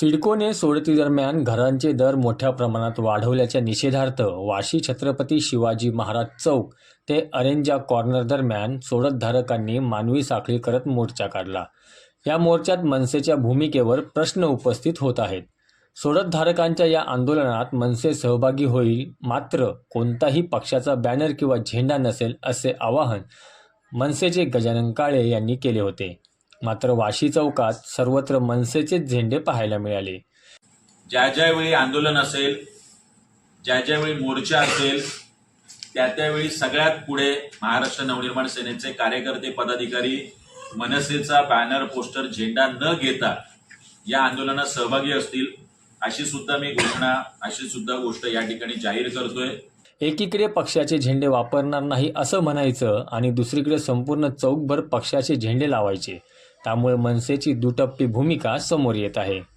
सिडकोने सोडतीदरम्यान घरांचे दर मोठ्या प्रमाणात वाढवल्याच्या निषेधार्थ वाशी छत्रपती शिवाजी महाराज चौक ते अरेंजा कॉर्नर दरम्यान सोडतधारकांनी मानवी साखळी करत मोर्चा काढला. या मोर्चात मनसेच्या भूमिकेवर प्रश्न उपस्थित होत आहेत. सोडतधारकांच्या या आंदोलनात मनसे सहभागी होईल मात्र कोणताही पक्षाचा बॅनर किंवा झेंडा नसेल असे आवाहन मनसेचे गजानन काळे यांनी केले होते. मात्र वाशी चौकात सर्वत्र मनसेचेच झेंडे पाहायला मिळाले. ज्या ज्यावेळी आंदोलन असेल ज्या ज्यावेळी मोर्चा असेल त्या त्यावेळी सगळ्यात पुढे महाराष्ट्र नवनिर्माण सेनेचे कार्यकर्ते पदाधिकारी मनसेचा बॅनर पोस्टर झेंडा न घेता या आंदोलनात सहभागी असतील अशी सुद्धा मी घोषणा अशी सुद्धा गोष्ट या ठिकाणी जाहीर करतोय. एकीकडे पक्षाचे झेंडे वापरणार नाही असं म्हणायचं आणि दुसरीकडे संपूर्ण चौकभर पक्षाचे झेंडे लावायचे. त्यामुळे मनसेची दुटप्पी भूमिका समोर येत आहे.